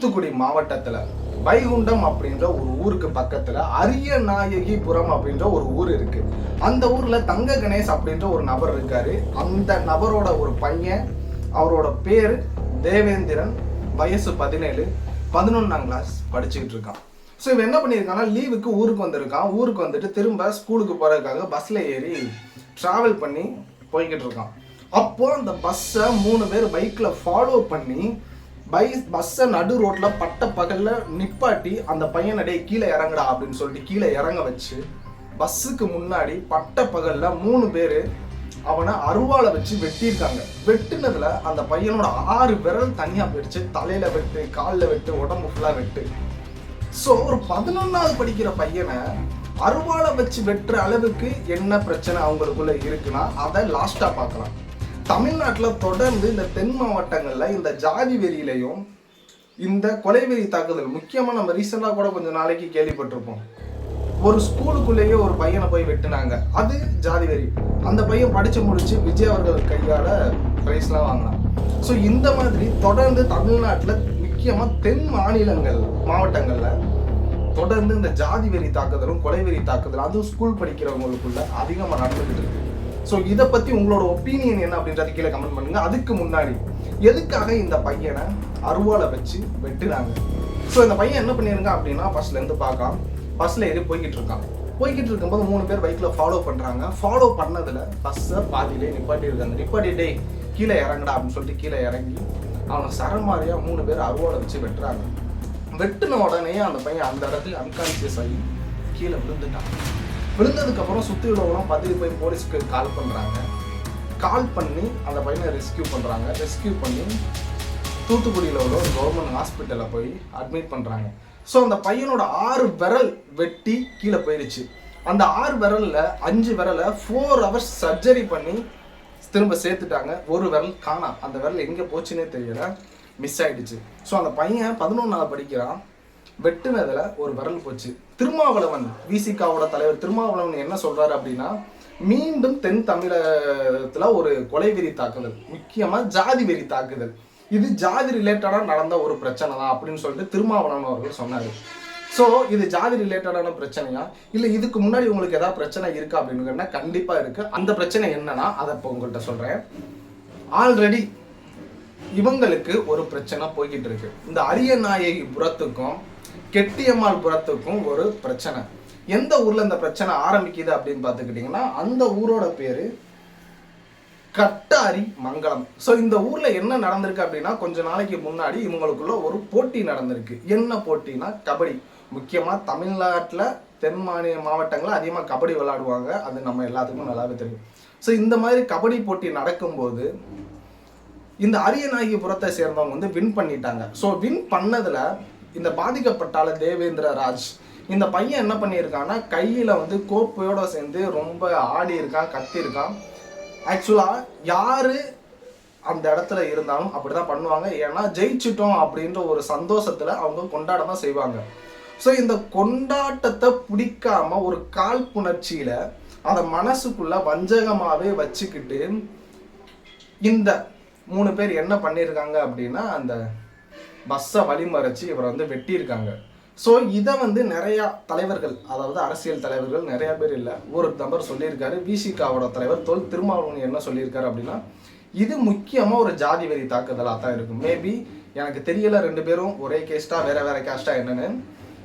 தூத்துக்குடி மாவட்டத்தில் வைகுண்டம் அப்படின்ற ஒரு ஊருக்கு பக்கத்தில் அரிய நாயகிபுரம் அப்படின்ற ஒரு ஊர் இருக்கு. அந்த ஊரில் தங்க கணேஷ் அப்படின்ற ஒரு நபர் இருக்காரு. அந்த நபரோட ஒரு பையன் அவரோட பேர் தேவேந்திரன் வயசு பதினேழு பதினொன்றாம் கிளாஸ் படிச்சுக்கிட்டு இருக்கான். ஸோ இவன் என்ன பண்ணியிருக்கான்னா லீவுக்கு ஊருக்கு வந்திருக்கான். ஊருக்கு வந்துட்டு திரும்ப ஸ்கூலுக்கு போகிறதுக்காக பஸ்ஸில் ஏறி ட்ராவல் பண்ணி போய்கிட்டு இருக்கான். அப்போது அந்த பஸ்ஸை மூணு பேர் பைக்கில் ஃபாலோ பண்ணி பை பஸ்ஸை நடு ரோட்டில் பட்ட பகலில் நிப்பாட்டி அந்த பையனை டேய் கீழே இறங்குடா அப்படின்னு சொல்லிட்டு கீழே இறங்க வச்சு பஸ்ஸுக்கு முன்னாடி பட்ட பகலில் மூணு பேர் அவனை அருவாளை வச்சு வெட்டியிருக்காங்க. வெட்டுனதுல அந்த பையனோட ஆறு விரல் தனியா போயிடுச்சு. தலையில வெட்டு காலில் வெட்டு உடம்பு ஃபுல்லா வெட்டு. ஸோ ஒரு பதினொன்னாவது படிக்கிற பையனை அருவாளை வச்சு வெட்டுற அளவுக்கு என்ன பிரச்சனை அவங்களுக்குள்ள இருக்குன்னா அதை லாஸ்டா பார்க்கலாம். தமிழ்நாட்டில் தொடர்ந்து இந்த தென் மாவட்டங்களில் இந்த ஜாதி வெறியிலையும் இந்த கொலை வெறி தாக்குதல் முக்கியமாக நம்ம ரீசெண்டாக கூட கொஞ்சம் நாளைக்கு கேள்விப்பட்டிருப்போம். ஒரு ஸ்கூலுக்குள்ளேயே ஒரு பையனை போய் வெட்டுனாங்க. அது ஜாதி வெறி. அந்த பையன் படித்து முடிச்சு விஜய் அவர்கள் கையால் ப்ரைஸ்லாம் வாங்கினான். ஸோ இந்த மாதிரி தொடர்ந்து தமிழ்நாட்டில் முக்கியமாக தென் மாநிலங்கள் மாவட்டங்களில் தொடர்ந்து இந்த ஜாதி வெறி தாக்குதலும் கொலை வெறி தாக்குதலும் அதுவும் ஸ்கூல் படிக்கிறவங்களுக்குள்ள அதிகமாக நடந்துகிட்டு இருக்கு. ஸோ இதை பற்றி உங்களோட ஒப்பீனியன் என்ன அப்படின்றத கீழே கமெண்ட் பண்ணுங்கள் அதுக்கு முன்னாடி எதுக்காக இந்த பையனை அருவாளை வச்சு வெட்டுறாங்க? ஸோ இந்த பையன் என்ன பண்ணிருங்க அப்படின்னா ஃபர்ஸ்ட்ல இருந்து பார்க்கலாம். பஸ்ஸில் ஏறி போய்கிட்டு இருக்கான். போய்கிட்டு இருக்கும்போது மூணு பேர் பைக்கில் ஃபாலோ பண்ணுறாங்க ஃபாலோ பண்ணதில் பஸ்ஸை பாதியிலே நிப்பாட்டி இருக்காங்க நிப்பாட்டி டேய் கீழே இறங்கடா அப்படின்னு சொல்லிட்டு கீழே இறங்கி அவனை சரமாரியாக மூணு பேர் அருவாளை வச்சு வெட்டுறாங்க. வெட்டின உடனே அந்த பையன் அந்த இடத்துல அன்கான்சியஸ் ஆகி கீழே விழுந்துட்டான். விழுந்ததுக்கு அப்புறம் சுத்தி உள்ளவங்களாம் பதவி போய் போலீஸ்க்கு கால் பண்றாங்க. கால் பண்ணி அந்த பையனை ரெஸ்கியூ பண்றாங்க. ரெஸ்கியூ பண்ணி தூத்துக்குடியில் உள்ள ஒரு கவர்மெண்ட் ஹாஸ்பிட்டலில் போய் அட்மிட் பண்ணுறாங்க ஸோ அந்த பையனோட ஆறு விரல் வெட்டி கீழே போயிடுச்சு அந்த ஆறு விரலில் அஞ்சு விரலை ஃபோர் ஹவர்ஸ் சர்ஜரி பண்ணி திரும்ப சேர்த்துட்டாங்க. ஒரு விரல் காணாம் அந்த விரல் எங்கே போச்சுன்னே தெரியல. மிஸ் ஆகிடுச்சு ஸோ அந்த பையன் பதினொன்றாவது படிக்கிறான். வெட்டுனதுல ஒரு விரல் போச்சு. திருமாவளவன் விசிகாவோட தலைவர் திருமாவளவன் என்ன சொல்றாரு அப்படின்னா மீண்டும் தென் தமிழகத்துல ஒரு கொலை வெறி தாக்குதல் முக்கியமா ஜாதி வெறி தாக்குதல். இது ஜாதி ரிலேட்டடா நடந்த ஒரு பிரச்சனை தான் அப்படின்னு சொல்லிட்டு திருமாவளவன் அவர்கள் சொன்னாரு. ஸோ இது ஜாதி ரிலேட்டடான பிரச்சனையா? இல்லை இதுக்கு முன்னாடி உங்களுக்கு ஏதாவது பிரச்சனை இருக்கா அப்படின்னு கேட்டால் கண்டிப்பா இருக்கு. அந்த பிரச்சனை என்னன்னா அதை இப்போ உங்கள்கிட்ட சொல்றேன். ஆல்ரெடி இவங்களுக்கு ஒரு பிரச்சனை போய்கிட்டு இருக்கு. இந்த அரிய நாயகி புறத்துக்கும் கெட்டியம்மாள் புறத்துக்கும் ஒரு பிரச்சனை. எந்த ஊர்ல இந்த பிரச்சனை ஆரம்பிக்குது அப்படின்னு பார்த்துக்கிட்டிங்கன்னா அந்த ஊரோட பேரு கட்டாரி மங்கலம். ஸோ இந்த ஊர்ல என்ன நடந்திருக்கு அப்படின்னா கொஞ்ச நாளைக்கு முன்னாடி இவங்களுக்குள்ள ஒரு போட்டி நடந்திருக்கு. என்ன போட்டினா கபடி. முக்கியமா தமிழ்நாட்டுல தென் மாநில மாவட்டங்களில் அதிகமாக கபடி விளையாடுவாங்க. அது நம்ம எல்லாத்துக்கும் நல்லாவே தெரியும். ஸோ இந்த மாதிரி கபடி போட்டி நடக்கும்போது இந்த அரியநாயகிபுரத்தை சேர்ந்தவங்க வந்து வின் பண்ணிட்டாங்க. ஸோ வின் பண்ணதுல இந்த பாதிக்கப்பட்டால தேவேந்திர ராஜ் இந்த பையன் என்ன பண்ணியிருக்கான்னா கையில் வந்து கோப்பையோட சேர்ந்து ரொம்ப ஆடி இருக்கான் கத்திருக்கான் ஆக்சுவலாக யார் அந்த இடத்துல இருந்தாலும் அப்படிதான் பண்ணுவாங்க. ஏன்னா ஜெயிச்சிட்டோம் அப்படின்ற ஒரு சந்தோஷத்தில் அவங்க கொண்டாட தான் செய்வாங்க. ஸோ இந்த கொண்டாட்டத்தை பிடிக்காம ஒரு காழ்ப்புணர்ச்சியில் அதை மனசுக்குள்ள வஞ்சகமாகவே வச்சுக்கிட்டு இந்த மூணு பேர் என்ன பண்ணியிருக்காங்க அப்படின்னா அந்த பஸ்ஸை வழிமறைச்சு இவரை வந்து வெட்டியிருக்காங்க. ஸோ இதை வந்து நிறையா தலைவர்கள் அதாவது அரசியல் தலைவர்கள் நிறையா பேர் இல்லை ஒரு நபர் சொல்லியிருக்காரு விசிகாவோட தலைவர் தொல் திருமாவளவன் என்ன சொல்லியிருக்காரு அப்படின்னா இது முக்கியமாக ஒரு ஜாதி வெறி தாக்குதலாக தான் இருக்கும். மேபி எனக்கு தெரியல ரெண்டு பேரும் ஒரே கேஸ்டா வேற வேற கேஸ்டா என்னன்னு.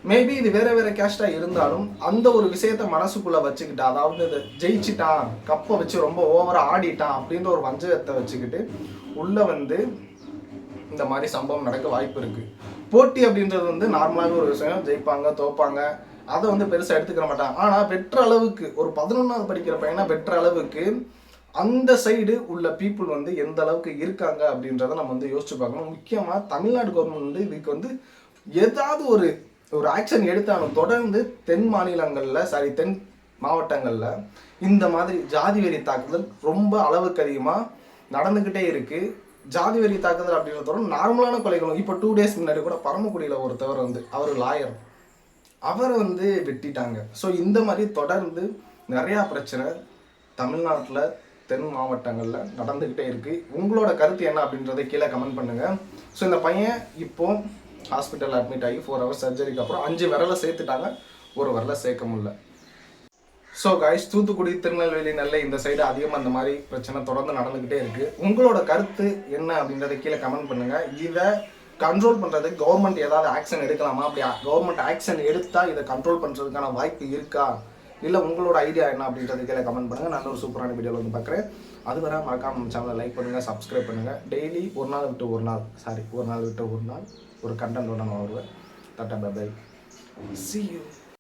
மேபி இது வேற வேற கேஸ்டா இருந்தாலும் அந்த ஒரு விஷயத்த மனசுக்குள்ள வச்சுக்கிட்டு அதாவது இது ஜெயிச்சிட்டான் கப்பை வச்சு ரொம்ப ஓவரா ஆடிட்டான் அப்படின்ற ஒரு வஞ்சகத்தை வச்சுக்கிட்டு உள்ள வந்து இந்த மாதிரி சம்பவம் நடக்க வாய்ப்பு இருக்குது போட்டி அப்படின்றது வந்து நார்மலாகவே ஒரு விஷயம். ஜெயிப்பாங்க தோப்பாங்க. அதை வந்து பெருசாக எடுத்துக்கிற மாட்டாங்க. ஆனால் பெற்ற அளவுக்கு ஒரு பதினொன்றாவது படிக்கிற பையனா பெற்ற அளவுக்கு அந்த சைடு உள்ள பீப்புள் வந்து எந்த அளவுக்கு இருக்காங்க அப்படின்றத நம்ம வந்து யோசிச்சு பார்க்கணும். முக்கியமாக தமிழ்நாடு கவர்மெண்ட் வந்து இதுக்கு வந்து ஏதாவது ஒரு ஒரு ஆக்ஷன் எடுத்தாலும் தொடர்ந்து தென் மாநிலங்களில் சாரி தென் மாவட்டங்களில் இந்த மாதிரி ஜாதி வெறி தாக்குதல் ரொம்ப அளவுக்கு அதிகமாக நடந்துக்கிட்டே இருக்குது ஜாதி வெறி தாக்குதல் அப்படின்றதோட நார்மலான கொலைகளும் இப்போ டூ டேஸ் முன்னாடி கூட பரமக்குடியில் ஒருத்தவர் வந்து அவர் லாயர் அவரை வந்து வெட்டிட்டாங்க. ஸோ இந்த மாதிரி தொடர்ந்து நிறையா பிரச்சனை தமிழ்நாட்டில் தென் மாவட்டங்களில் நடந்துக்கிட்டே இருக்குது உங்களோட கருத்து என்ன அப்படின்றத கீழே கமெண்ட் பண்ணுங்கள் ஸோ இந்த பையன் இப்போது ஹாஸ்பிட்டல் அட்மிட் ஆகி ஃபோர் ஹவர்ஸ் சர்ஜரிக்கு அப்புறம் அஞ்சு விரலை சேர்த்துட்டாங்க. ஒரு விரலை சேர்க்க முடியல. ஸோ காய்ஸ் தூத்துக்குடி திருநெல்வேலி நெல்லை இந்த சைடு அதிகமாக அந்த மாதிரி பிரச்சனை தொடர்ந்து நடந்துக்கிட்டே இருக்குது உங்களோட கருத்து என்ன அப்படின்றத கீழே கமெண்ட் பண்ணுங்கள் இதை கண்ட்ரோல் பண்ணுறதுக்கு கவர்மெண்ட் ஏதாவது ஆக்ஷன் எடுக்கலாமா? அப்படி கவர்மெண்ட் ஆக்ஷன் எடுத்தால் இதை கண்ட்ரோல் பண்ணுறதுக்கான வாய்ப்பு இருக்கா? இல்லை உங்களோட ஐடியா என்ன அப்படின்றது கீழே கமெண்ட் பண்ணுங்கள் நான் ஒரு சூப்பரான வீடியோவில் வந்து பார்க்குறேன். அது வரை மறக்காம நம்ம சேனலை லைக் பண்ணுங்கள் சப்ஸ்கிரைப் பண்ணுங்கள் டெய்லி ஒரு நாள் விட்டு ஒரு நாள் சாரி ஒரு நாள் விட்டு ஒரு நாள் ஒரு கண்டென்ட்டோட நான் வருவேன். Tata bye C you